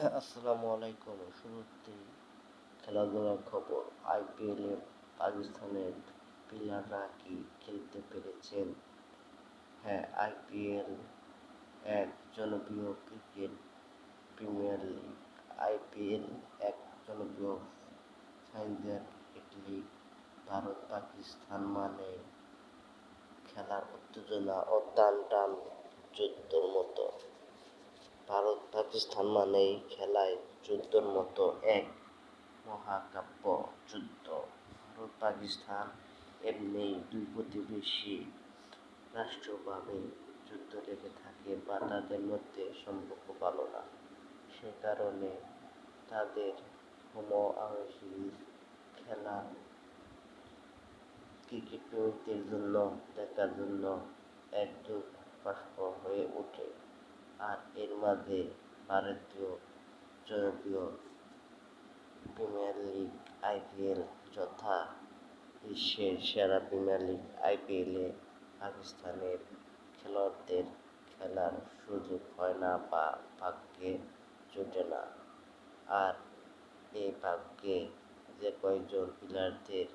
আসসালামু আলাইকুম। শুরুতেই খেলাধুলার খবর। আইপিএলে পাকিস্তানের প্লেয়াররা কি খেলতে পেরেছেন? হ্যাঁ আইপিএল এক জনপ্রিয় ক্রিকেট প্রিমিয়ার লিগ। আইপিএল এক জনপ্রিয় final cricket league. Bharat, Pakistan মানে খেলার উত্তেজনা ও টান টান যুদ্ধর মতো। পাকিস্তান মানেই খেলায় যুদ্ধর মতো এক মহাকাব্য যুদ্ধ। ভারত, পাকিস্তান এমনি দুই প্রতিবেশী রাষ্ট্রভাবে যুদ্ধ লেগে থাকে বা তাদের মধ্যে সম্পর্ক ভালো না। সে কারণে তাদের হোম সিরিজ খেলা, ক্রিকেট প্রেমীদের জন্য, দেখার জন্য একদম বাষ্প হয়ে ওঠে। আর এর মাঝে ভারতীয় জনপ্রিয় প্রিমিয়ার লিগ আইপিএল যথা বিশ্বের সেরা প্রিমিয়ার লিগ আইপিএলে পাকিস্তানের খেলোয়াড়দের খেলার সুযোগ হয় না, বা ভাগ্যে জোটে না। আর এই ভাগ্যে যে কয়েকজন প্লেয়ারদের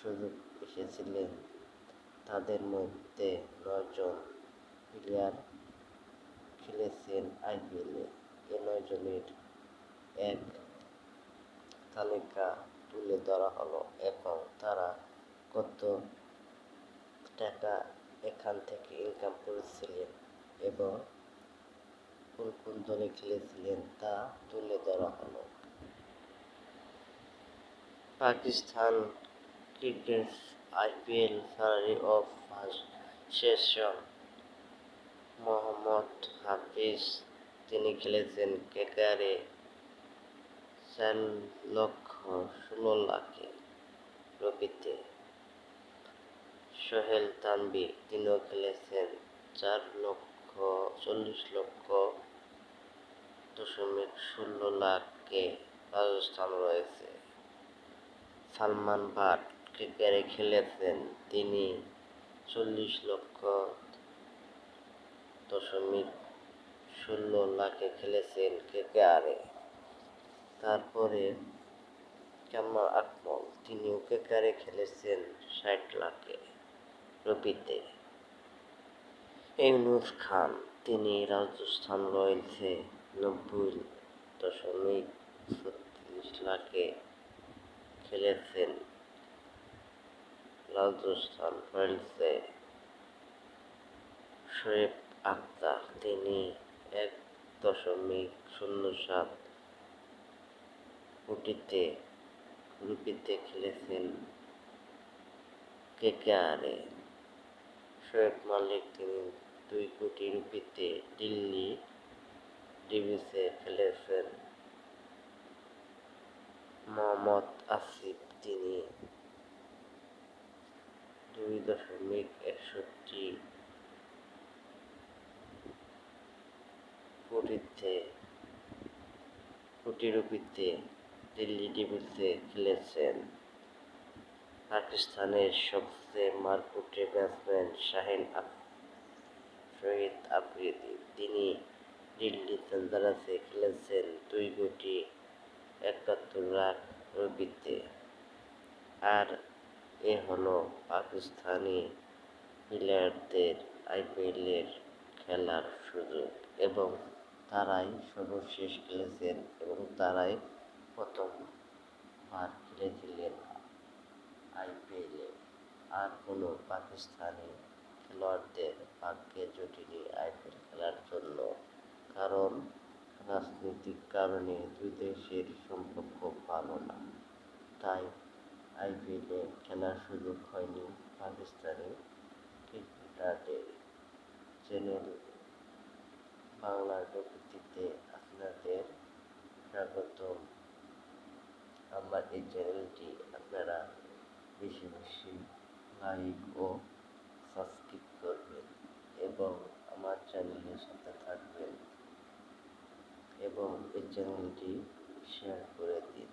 সুযোগ এসেছিলেন, তাদের মধ্যে নয়জন প্লেয়ার খেলেছেন আইপিএলে এ এক তালিকা তুলে ধরা হলো এবং তারা কত টাকা এখান থেকে ইনকাম করেছিলেন এবং কোন কোন দলে খেলেছিলেন তা তুলে ধরা হলো। Pakistan cricket IPL salary of first session Mohammad Hafiz তিনি খেলেছেন কেকারে চার লক্ষ ষোলো লাখে রবিতে সোহেল তানবি তিনিও খেলেছেন চার লক্ষ চল্লিশ লক্ষ দশমিক ষোলো লাখে রাজস্থান রয়েছে। সালমান ভাট ক্রিকেটে খেলেছেন, তিনি চল্লিশ লক্ষ দশমিক ষোলো লাখে খেলেছেন কেকেআরে তারপরে কামাল আকমল তিনিও কেকেআরে খেলেছেন ষাট লাখে? রবিতে ইউনুস খান, তিনি রাজস্থান রয়েলসে নব্বই দশমিক ছত্রিশ লাখে খেলেছেন। রাজস্থান রয়্যালসে শোয়েব আক্তার তিনি এক দশমিক শূন্য সাত কোটিতে রুপিতে খেলেছেন কেকেআরে। শোয়েব মালিক, তিনি দুই কোটি রুপিতে দিল্লি ডিভিসে খেলেছেন। মোহাম্মদ আসিফ, তিনি দুই দশমিক একষট্টি কোটি রুপিতে দিল্লি ডিভিসে খেলেছেন। পাকিস্তানের সবচেয়ে মারকুটে ব্যাটসম্যান শাহিন শহীদ আফ্রিদি তিনি দিল্লি সেন্টারাসে খেলেছেন দুই কোটি একাত্তর লাখ রুপিতে। আর এ হলো পাকিস্তানি প্লেয়ারদের আইপিএলের খেলার সুযোগ এবং তারাই সর্বশেষ খেলেছেন এবং তারাই প্রথমবার খেলেছিলেন আইপিএলে। আর কোনো পাকিস্তানি খেলোয়াড়দের ভাগ্যে জুটিনি আইপিএল খেলার জন্য। কারণ রাজনৈতিক কারণে দুই দেশের সম্পর্ক ভালো না। তাই আইপিএলে খেলার সুযোগ হয়নি পাকিস্তানি ক্রিকেটারদের। চ্যানেল বাংলার প্রকৃতিতে আপনাদের স্বাগতম। আমার এই চ্যানেলটি আপনারা বেশি বেশি লাইক ও সাবস্ক্রাইব করবেন এবং আমার চ্যানেলের সাথে থাকবেন এবং এই চ্যানেলটি শেয়ার করে দিন।